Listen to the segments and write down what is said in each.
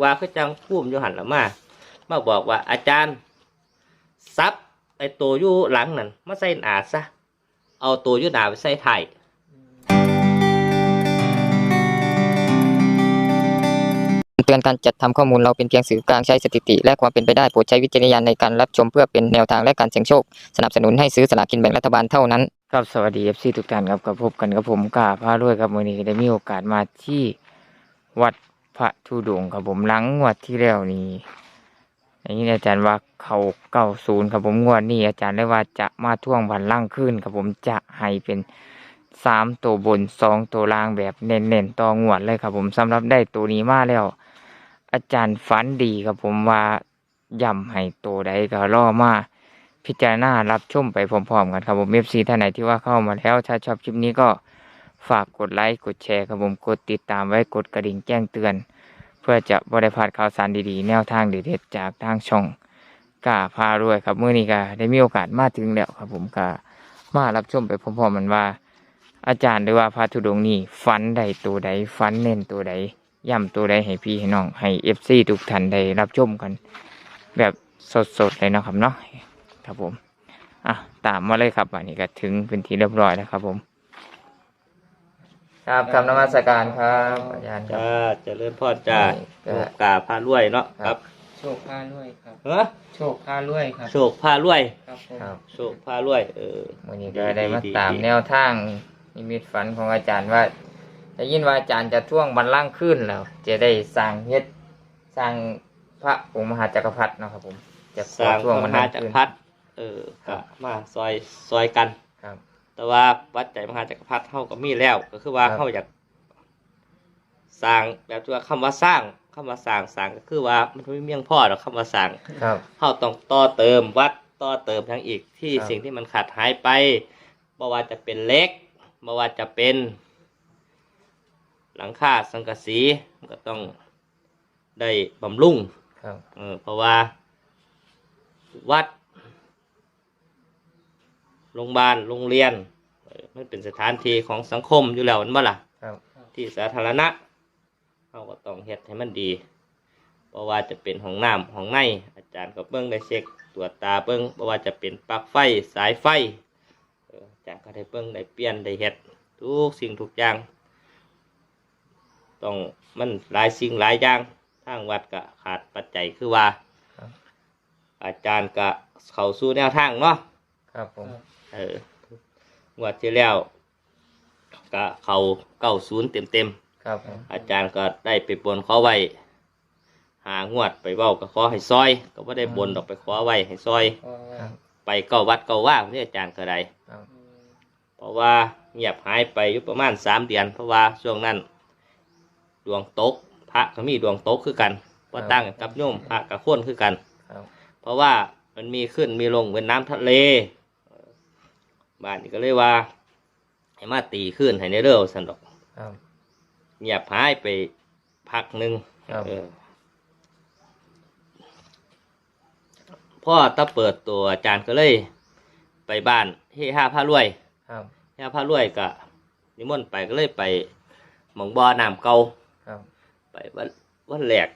ว่าคือจังพุ่มอยู่หันละมามาบอกว่าอาจารย์ซับไอ้ตัวอยู่หลังนั่นมาใส่หนาซะเอาตัวอยู่หนาไปใส่ไทายเตือนการจัดทำข้อมูลเราเป็นเพียงสื่อกลางใช้สถิติ และความเป็นไปได้โปรดใช้วิจารณญาณในการรับชมเพื่อเป็นแนวทางและการเสี่ยงโชค สนับสนุนให้ซื้อสลากกินแบ่งรัฐบาลเท่านั้นครับสวัสดีเอฟซีทุกท่านครับกับพบกันกับผมกาพาด้วยครับวันนี้ได้มีโอกาสมาที่วัด พระธุดงครับผมหลังงวดที่แล้วนี้อย่างนี้อาจารย์ว่าเขาเก้าศูนย์ครับผมงวดนี้อาจารย์ได้ว่าจะมาท่วงบันล่างขึ้นครับผมจะให้เป็นสามตัวบนสองตัวล่างแบบเน้นๆต่องวดเลยครับผมสำหรับได้ตัวนี้มาแล้ว อาจารย์ฝันดีครับผมว่าย่ำให้ตัวใดก็ล่อมาพิจารณารับชมไปพร้อมๆกันครับผมเอฟซีท่านไหนที่ว่าเข้ามาแล้วถ้าชอบคลิปนี้ก็ ฝากกดไลค์ กดแชร์ครับผมกดติดตามไว้กดกระดิ่งแจ้งเตือน เพื่อจะบริพลาดข่าวสารดีๆ แนวทางเด็ดๆจากทางช่องกาพารวยครับเมื่อนี้ก็ได้มีโอกาสมาถึงแล้วครับผมก็มารับชมไปพร้อมๆกันว่า อาจารย์หรือว่าพระธุดงค์นี่ฝันใดตัวใดฝันเน้นตัวใดย่ำตัวใดให้พี่ให้น้องให้เอฟซีทุกท่านได้รับชมกัน แบบสดๆเลยนะครับเนาะครับผมอะตามมาเลยครับวันนี้ก็ถึงเป็นที่เรียบร้อยแล้วครับผม ครับคำนมัสการครับอาจารย์ครัจ้าบ เจะเลื่อนพ่อจ้าก็กาพารวยเนาะคครัรับ บโชคพารวยครับ เฮ้อโชคพารวยครับ โชคพารวย ครับผมครับ โชคพารวย เออ วันนี้ก็ได้มาดีๆตามดีๆ แนวทางนิมิตฝันของอาจารย์ว่าได้ยินว่าอาจารย์จะท่วงบันล่างขึ้นแล้ว จะได้สร้างเฮ็ดสร้างพระองค์มหาจักรพรรดิเนาะครับผม จะขสอร้างท่วงพบัระนมล่าหางจักรขึ้น พรรดิเออครัก็บ มาซอยซอยกัน ครับ แต่ว่าวัดใจมหาจักรพรรดิเท่ากับมีแล้วก็คือว่าครับเขาอยากสร้างแบบที่ว่าคำว่าสร้างคำว่าสร้างสร้างก็คือว่ามันไม่เมียงพ่อหรอกคำว่าสร้างครับเขาต้องต่อเติมวัดต่อเติมทั้งอีกที่ครับ สิ่งที่มันขาดหายไปไม่ว่าจะเป็นเหล็กไม่ว่าจะเป็น หลังคาสังกะสีมันก็ต้องได้บำรุง ครับ เออเพราะว่าวัด โรงพยาบาลโรงเรียนเออมันเป็นสถานที่ของสังคมอยู่แล้วนั่นบ่ล่ะครับ ที่สาธารณะเราก็ต้องเฮ็ดให้มันดีเพราะว่าจะเป็นห้องน้ำห้องในอาจารย์ก็เบิ้งได้เช็คตรวจตาเบิ้งเพราะว่าจะเป็นปลั๊กไฟสายไฟเอออาจารย์ก็ได้เบิ้งได้เปลี่ยนได้เฮ็ดทุกสิ่งทุกอย่างต้องมันหลายสิ่งหลายอย่างทางวัดก็ขาดปัจจัยคือว่า ครับ อาจารย์ก็เข้าสู่แนวทางเนาะ ครับผม เอองวดที่แล้วก็เขาเก้าศูนย์เต็มเต็มๆครับผมอาจารย์ก็ได้ไปบนขอไว้หางวดไปเว้าก็ขอให้ซอย ก็ไม่ได้บนดอกไปขอไว้ให้ซอย อ๋อครับไปเก้าวัดเก้าว่าที่อาจารย์ก็ได้ ครับอืมเพราะว่าเงียบหายไปอยู่ประมาณสามเดือน เพราะว่าช่วงนั้น ดวงตก พระก็มีดวงตกคือกันว่าตั้งกับโยมพระกับคนคือกัน ครับเพราะว่ามันมีขึ้นมีลงเป็นน้ำทะเล บ้านนี้ก็เลยว่า ให้มาตีขึ้นให้ในเรื่องสันดอกครับ เงียบหายไปพักหนึ่งครับ เออพ่อตาเปิดตัวอาจารย์ก็เลย ไปบ้านเฮ้ห้าพารวยครับ เฮ้ห้าพารวยก็นิมนต์ไปก็เลยไปหมองบ่อน้ำเก่าครับ ไปวันวันแรก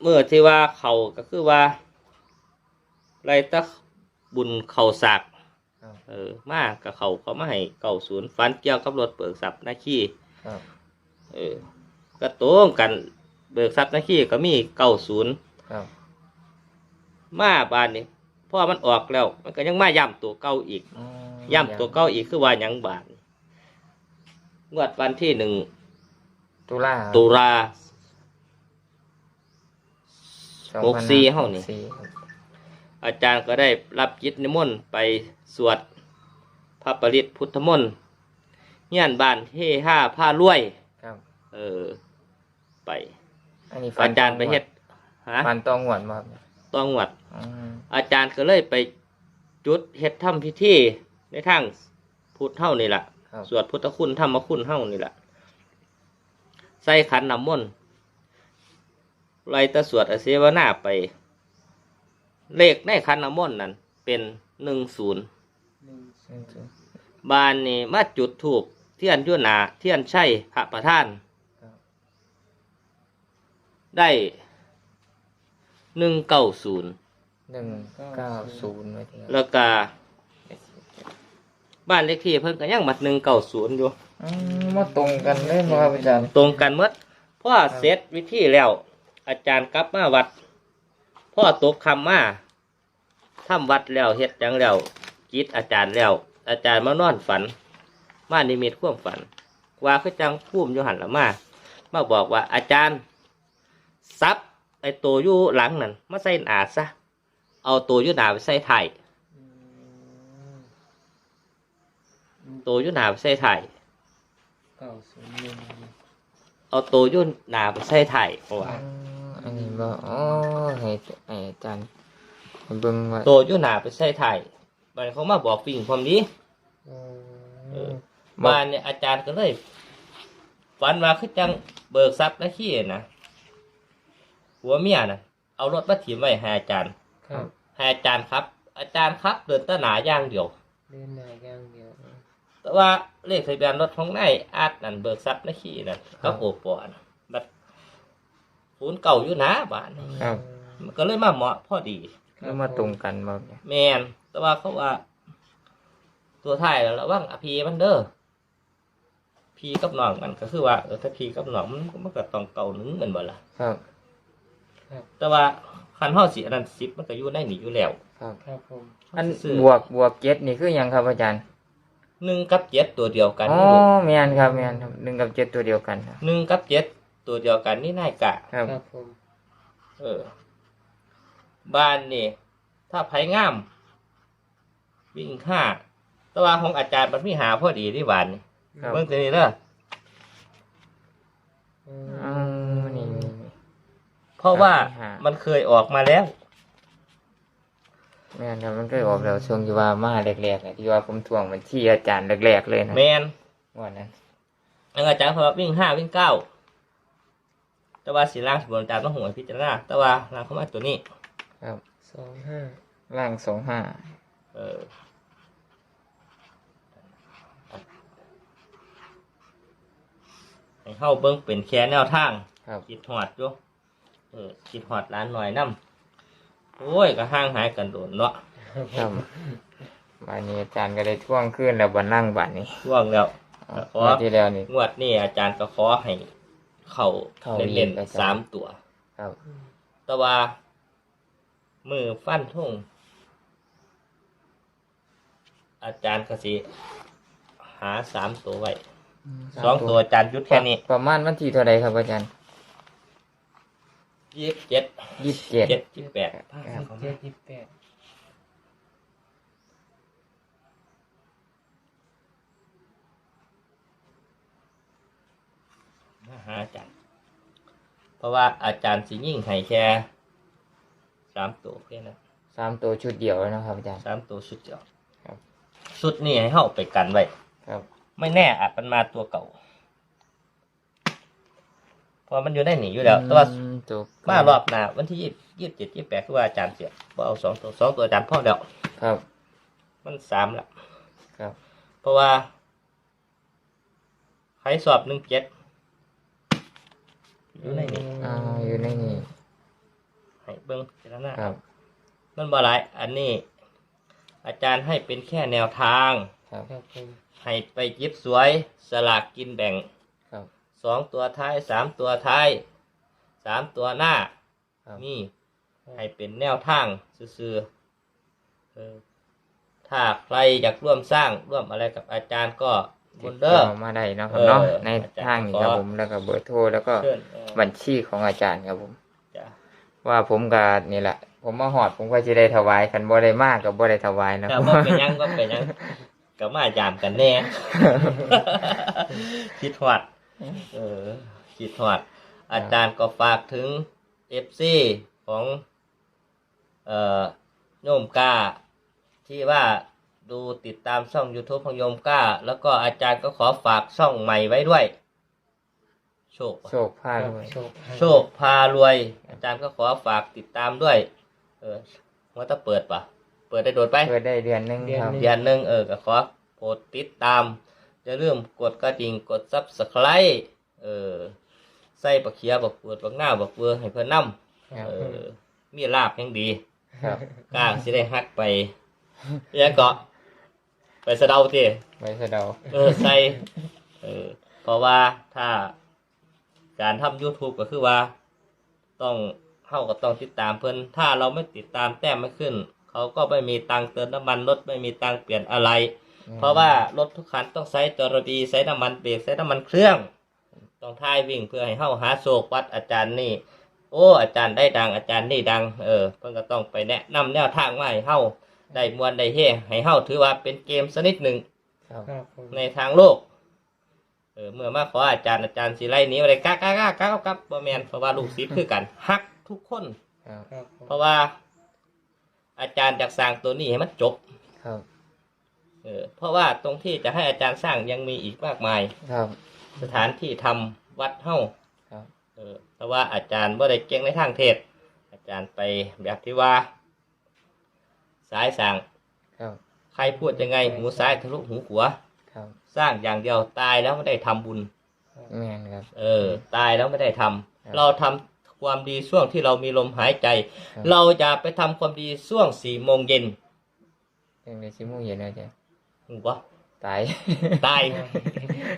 เมื่อที่ว่าเขาก็คือว่าไรตะ บุญเขาสักครับเออมากกับเขาเขามาให้เก่าศูนย์ฟันเกี่ยวกับรถเปิดสับหน้าขี้ครับเออ ก็ตรงกันเบิกทรัพย์หน้าขี้ก็มีเก้าศูนย์ครับมาบานนี่เพราะมันออกแล้ว มันก็ยังมาย่ำตัวเก้าอีกอืมย่ำตัวเก้าอีกคือว่าหยังบานงวดวันที่หนึ่งตุลาตุลา สองหกพันสี่เฮ้านี่หกสี่ครับ อาจารย์ก็ได้รับจิตนิมนต์ไปสวดพระปริตพุทธมนต์เฮียนบ้านเฮ่ห้าผ้ารวยครับ เออ ไปอันนี้อาจารย์ไปเฮ็ดฮะฟันตองหวนมาครับต้องหวดอืมอาจารย์ก็เลยไปจุดเฮ็ดทำพิธีในทางพุทธเท่านี่แหละครับสวดพุทธคุณธรรมคุณเท่านี่แหละใส่ขันน้ำมนต์ไล่ตะสวดอเสวนาไป เลขในขันน้ำมนต์นั้นเป็นหนึ่งศูนย์หนึ่งอืมอืมบานนี่มาจุดถูกเทียนอยุ่หนาเทียนใช่พระประธานครับได้หนึ่งเก้าศูนย์หนึ่งเก้าศูนย์ไว้ที่แล้วก็บ้านเลขที่เพิ่นก็ยังมัดหนึ่งเก้าศูนย์อยู่อืมมาตรงกันเลยบ่ครับอาจารย์ตรงกันหมดพ่อเสร็จวิธีแล้ว อาจารย์กลับมาวัด พ่อตกคำมา ทำวัดแล้วเฮ็ดหยังแล้วจิตอาจารย์แล้ว อาจารย์มานอนฝัน มานิมิตควมฝัน ว่าคือจังพุ่มยู่หันละมามาบอกว่าอาจารย์ซับไอตัวยู่หลังนั่นมาใส่หนาซะเอาตัวยู่หนาไปใส่ไทายตัวยู่หนาไปใส่ไทายเอาตัวยู่หนาไปใส่ไทายว่าอ๋ออันนี้บ่อ๋อให้อาจารย์ เบิ่งว่าตัวอยู่หนาไปใส่ไทายบัดนเขามาบอกวิ่งความดีอืเออมบ้านเนี่ยอาจารย์ก็เลยฝันว่าคือจังเบิกทรัพย์และขี้นะหัวเมียนะเอารถมาถีบไว้ให้อาจารย์ครับให้อาจารย์ครับ อาจารย์ครับเดินตะหนาอย่างเดียวเล่นหน้าอย่างเดียวแต่ว่าเลขทะเบียนรถของนายอาจนั่นเบิกทรัพย์และขี้นั่นก็โอปอนะบัดศูนย์เก่าอยู่นะบ้านนี่ครับ มันก็เลยมาเหมาะพอดี แล้วมาตรงกันบ่เนี่ยแมนแต่ว่าเขาว่า ตัวท้ายแล้วระวังอภีมันเด้อพีกับน้องมันก็คือว่าเออถ้าพีกับน้องมันมันก็ต้องเก่าหนึ่งเหมือนบ่ล่ะครับ แต่ว่าคันห้าสีอันนั้นสิบมันก็อยู่ในนี่อยู่แล้วครับครับผมอันซื่อบวกบวกเจ็ดนี่คือหยังครับอาจารย์หนึ่งกับเจ็ดตัวเดียวกันอ๋อนี่ลูกแม่นครับแม่นครับหนึ่งกับเจ็ดตัวเดียวกันครับหนึ่งกับเจ็ดตัวเดียวกันนี่นายกะ ครับ ครับผม เออ บ้านนี่ถ้าไผงาม วิ่งห้าแต่ว่าของอาจารย์มันมีหาพอดีที่บ้านนี่ครับ เบิ่งตัวนี้เด้ออืมอืมนี่นี่นี่ เพราะว่าหา มันเคยออกมาแล้ว แม่นครับมันก็ออกแล้วช่วงที่ว่ามาแรกๆเลยที่ว่าผมทวงบัญชีอาจารย์แรกๆเลยนะแมนวันนั้นอันอาจารย์เขาว่าวิ่งห้าวิ่งเก้าแต่ว่าสีล่างสมบูรณ์อาจารย์ต้องหัวพิจารณาแต่ว่าล่างเขามาตัวนี้ ครับสองห้าล่างสองห้าเออให้เข้าเบิ้งเป็นแค่แนวทางครับคิดหอดอยู่เออคิดหอดร้านหน่อยน้ำโอ้ยก็ห่างหายกันโดนเนาะครับวันนี้อาจารย์ก็ได้ท่วงขึ้นแล้วบันนั่งบันนี้ช่วงแล้วของวดที่แล้วนี่งวดนี้อาจารย์ก็ขอให้ เข่าเข้าเล่นเล่นไปๆสามตัว ครับ แต่ว่า มือฟันทุ่ง อาจารย์กสิหาสามตัวไว้สองตัวอาจารย์ยุดแค่นี้ประมาณวันที่เท่าไรครับอาจารย์ยี่สิบเจ็ดยี่สิบเจ็ดเจ็ดยี่สิบแปดครับเจ็ดยี่สิบแปดมาหาอาจารย์ เพราะว่าอาจารย์สิยิ่งให้แค่ สามตัวแค่นั้นสามตัวชุดเดียวแล้วนะครับอาจารย์ สามตัวชุดเดียวครับ ชุดนี้ให้เข้าไปกันไว้ครับ ไม่แน่อาจมันมาตัวเก่าเพราะมันอยู่ได้หนีอยู่แล้ว แต่ว่าอืมตัวมารอบหน้าวันที่ยี่ยี่สิบเจ็ดยี่สิบแปดคือว่าอาจารย์เสียบ่เอาสองตัวสองตัวอาจารย์พ่อเดียวครับ มันสามละครับ เพราะว่าใครสอบหนึ่งเจ็ดอยู่ในนี้อ่าอยู่ในนี่ ให้เบิ้งเจารณาครับ มันบ่หลาย อันนี้ อาจารย์ให้เป็นแค่แนวทาง ครับให้ไปหยิบสวยสลากกินแบ่งครับสองตัวท้ายสามตัวท้ายสามตัวหน้า ครับ นี่ให้เป็นแนวทางซื่อๆเออถ้าใครอยากร่วมสร้างร่วมอะไรกับอาจารย์ก็บตินดเด้อต่อมาได้เนาะครับเนาะเออในอาจารย์ทางนี้ครับขอผมแล้วก็เบอร์โทรแล้วก็เชิญเออบัญชีของอาจารย์ครับผมจ้ะ ว่าผมก็นี่แหละผมมาหอดผมก็จะได้ถวายคันบ่ได้มากกับบ่ได้ถวายนะแต่ครับ ว่าเป็นหยังก็เป็นหยังก็มายามกันแน่ คิดหอดเออคิดหอด อาจารย์ก็ฝากถึงเอฟซีของเอ่อโยมกล้า ที่ว่าดูติดตามช่อง YouTube ของโยมกล้า แล้วก็อาจารย์ก็ขอฝากช่องใหม่ไว้ด้วย โชค โชคพาด้วย โชค โชคพารวยอา จารย์ก็ขอฝากติดตามด้วย เออว่าถ้าเปิดปะเปิดได้โดดไป เปิดได้เดือนหนึงครับ เดือนหนึ่งเออก็ขอโปรดติดตาม อย่าลืมกดกระดิ่งกดซับสไครต์เออใส่บักเขียบักปวดบักหน้าวบักเบือให้เพิ่นนำครับเออ มีลาบยังดีครับกล้างสิได้ฮักไปยังเกาะไปสะเดาติไว้สะเดาเออใส่เออเพราะว่าถ้าการทำ YouTube ก็คือว่า ต้องเข้าก็ต้องติดตามเพิ่นถ้าเราไม่ติดตามแต้มไม่ขึ้น เขาก็ไม่มีตังค์เติมน้ำมันรถไม่มีตังค์เปลี่ยนอะไร เพราะว่ารถทุกคันต้องใช้จรบีใช้น้ำมันเบรกใช้น้ำมันเครื่อง ต้องทายวิ่งเพื่อให้เข้าหาโศกวัดอาจารย์นี่ โอ้อาจารย์ได้ดังอาจารย์นี่ดังเออเพิ่นก็ต้องไปแนะนำแนวทางมาให้เข้าได้มวนได้เฮให้เข้าถือว่าเป็นเกมสนิดหนึ่งครับครับผมในทางโลก เออเมื่อมาขออาจารย์อาจารย์สิไล่นี้อะไรก้าก้าก้าก้ากับบ่แมนเพราะว่าลูกศิษย์คือกันฮักทุกคน ครับครับเพราะว่า อาจารย์อยากสร้างตัวนี้ให้มันจบ ครับเออเพราะว่าตรงที่จะให้อาจารย์สร้างยังมีอีกมากมาย ครับ สถานที่ทำวัดเฮ้าครับ เออเพราะว่าอาจารย์บ่ได้เก่งในทางเทศ อาจารย์ไปแบบที่ว่า สายสั่งครับ ใครพูดยังไงหูซ้ายทะลุหูขวา ครับสร้างอย่างเดียวตายแล้วไม่ได้ทำบุญ แม่นครับ เออ ตายแล้วไม่ได้ทำครับเราทำความดีช่วงที่เรามีลมหายใจ ครับ เราอย่าไปทำความดีช่วงสี่โมงเย็นยังในสิโมงเย็นนะจ๊ะถูกปะตาย ตาย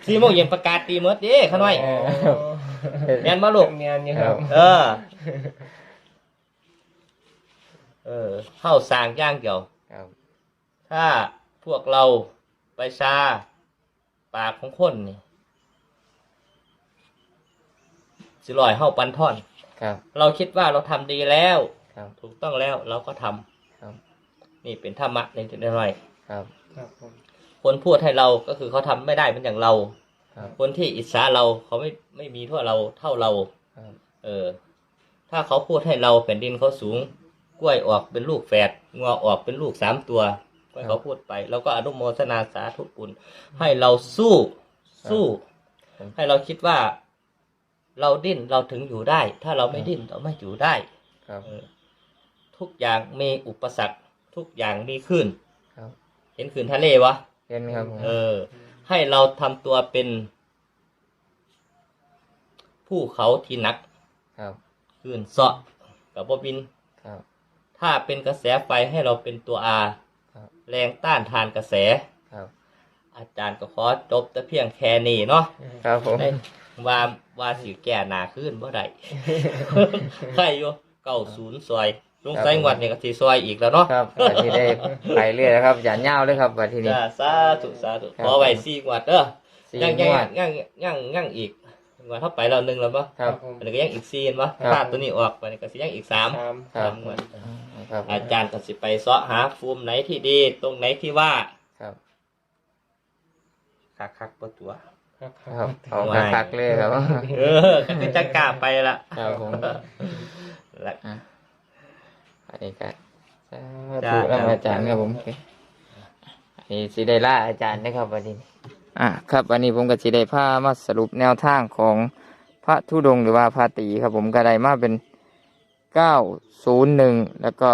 สี่โมงเย็นประกาศตีเมดเด้ขาน้อยเออ แม่นมาลูกเนียนอยู่ครับเออ เออเข้าสร้างอย่างเดียว ครับ ถ้าพวกเรา ไปซาปากของคนนี่สิลอยเข้าปันท่อน ครับ เราคิดว่าเราทำดีแล้ว ครับ ถูกต้องแล้วเราก็ทำครับ นี่เป็นธรรมะในจุดน้อยครับ ครับผมๆคนพูดให้เราก็คือเขาทำไม่ได้เหมือนอย่างเรา ครับ คนที่อิจฉาเราเขาไม่ไม่มีเท่าเราเท่าเรา ครับ เออ ถ้าเขาพูดให้เราแผ่นดินเขาสูง กล้วยออกเป็นลูกแฝดงอออกเป็นลูกสามตัว ให้เขาพูดไปเราก็อนุโมทนาสาธุบุญให้เราสู้สู้ครับให้เราคิดว่า เราดิ้นเราถึงอยู่ได้ ถ้าเราไม่ดิ้นเราไม่อยู่ได้ครับเออทุกอย่างมีอุปสรรค ทุกอย่างมีขึ้นครับเห็นขึ้นทะเลวะเห็นครับผมเออ ให้เราทำตัวเป็น ผู้เขาที่หนักครับขึ้นเสาะกับบบินครับ ถ้าเป็นกระแสไฟให้เราเป็นตัวอา ครับแรงต้านทานกระแส ครับ อาจารย์ก็ขอจบแต่เพียงแค่นี้เนาะครับผม ได้ว่าว่าสิแก่หนาขึ้นบ่ได้ ใครอยู่เก้าศูนย์ซอยลุงไส้งวดเนี่ยก็สีซอยอีกแล้วเนาะครับบัดที่ได้ไปเรื่อยแล้วครับอย่าเน่าวเลยครับบัดที่นี้ จ้าสาธุสาธุครับ ขอไว้สี่งวดเด้อสี่ยังงยังวดยังยังยังอีกงวดเท่าไปเราหนึ่งแล้วปะครับผมอันนี้ก็ยังอีกสี่เห็นปะครับถ้าตัวนี้ออกไปนี่ก็สิยังอีกสามสาม ครับ สามงวด ครับอาจารย์ก็สิไปเสาะหาฟูมไหนที่ดี ตรงไหนที่ว่าครับ คักคักๆประตัว ครับคครัรับบเอาคักๆเลยครับ เออก็คือจะกล้าไปละครับผม และ อะอันนี้ก็สาจ้าธุแล้วอาจารย์ครับผมอันนี้สิได้ล่าอาจารย์นะครับวันนี้อะครับวันนี้ผมก็สิได้พามาสรุปแนวทางของพระธุดงค์หรือว่าพระตีครับผมก็ได้มาเป็น เก้าศูนย์หนึ่งแล้วก็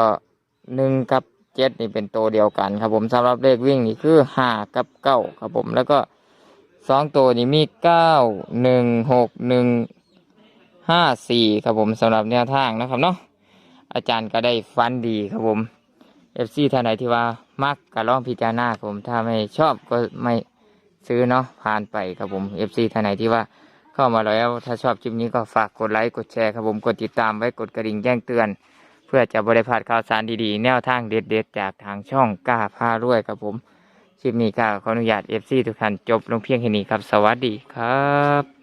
หนึ่งกับเจ็ดนี่เป็นตัวเดียวกันครับผมสำหรับเลขวิ่งนี่คือห้ากับเก้าครับผมแล้วก็สองตัวนี่มีเก้าหนึ่งหกหนึ่งห้าสี่ครับผมสำหรับแนวทางนะครับเนาะอาจารย์ก็ได้ฟันดีครับผมเอฟซีท่านไหนที่ว่ามักก็ลองพิจารณาผมถ้าไม่ชอบก็ไม่ซื้อเนาะผ่านไปครับผมเอฟซีท่านไหนที่ว่า เข้ามาแล้ว ถ้าชอบคลิปนี้ก็ฝากกดไลค์กดแชร์ครับผมกดติดตามไว้กดกระดิ่งแจ้งเตือน เพื่อจะบริพลาดข่าวสารดีๆ แนวทางเด็ดๆ จากทางช่องกล้าพารวยครับผมคลิปนี้ก็ขออนุญาตเอฟซีทุกท่านจบลงเพียงแค่นี้ครับ สวัสดีครับ